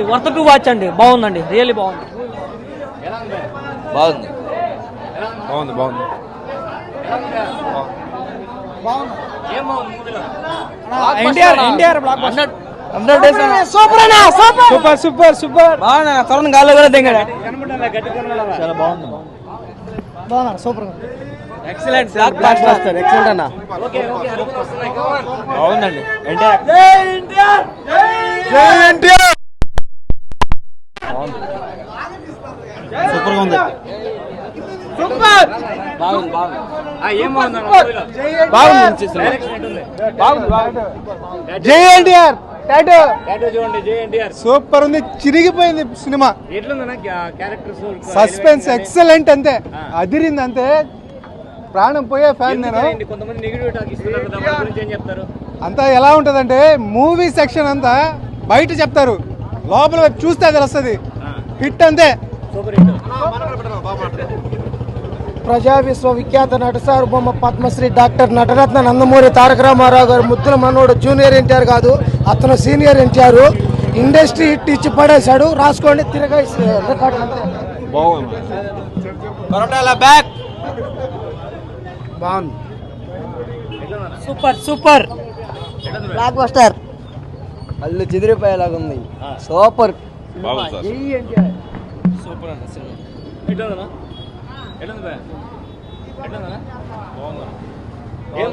అండి worth to watch అండి. బాగుందండి. రియల్లీ బాగుంది. బాగుంది. బాగుంది బాగుంది. NTR NTR super super super super బాగున్నా తరుణ్ గాల్లో కూడా దిగాడు. చాలా బాగుంది. ఎక్సలెంట్ బ్లాక్ బాస్టర్ ఎక్సలెంట్ అన్న. బాగుందండి. సూపర్! గా ఉంది బాగుంది. బాగుంది బాగుంది. జై ఎన్టీఆర్ టాటూ సూపర్ ఉంది. చిరిగిపోయింది సినిమా. సస్పెన్స్ ఎక్సలెంట్ అంతే. అదిరింది అంతే ప్రాణం పోయే ఫ్యాన్ నేను. కొంతమంది నెగిటివ్ టాక్ ఇస్తున్నారు దాని గురించి ఏం చెప్తారు? అంతా ఎలా ఉంటదంటే మూవీ సెక్షన్ అంతా బయట చెప్తారు. లోపల చూస్తే తెలుస్తుంది. Hit hit. ప్రజా విశ్వవిఖ్యాత నట సార్వభౌమ పద్మశ్రీ డాక్టర్ నటరత్న నందమూరి తారక రామారావు గారు ముద్దుల మనోడు జూనియర్ ఎన్టీఆర్ కాదు అతను సీనియర్ ఎన్టీఆర్. ఇండస్ట్రీ హిట్ ఇచ్చి పడేశాడు. రాసుకోండి తిరగా బాగుంది. Super super. బ్లాక్ బస్టర్ అల్లు చెదిరిపోయేలాగా ఉంది సూపర్. ఎట్లా ఉందన్నా ఎట్లా ఉంది భయ్యా? ఎట్లా ఉందన్నా ఏం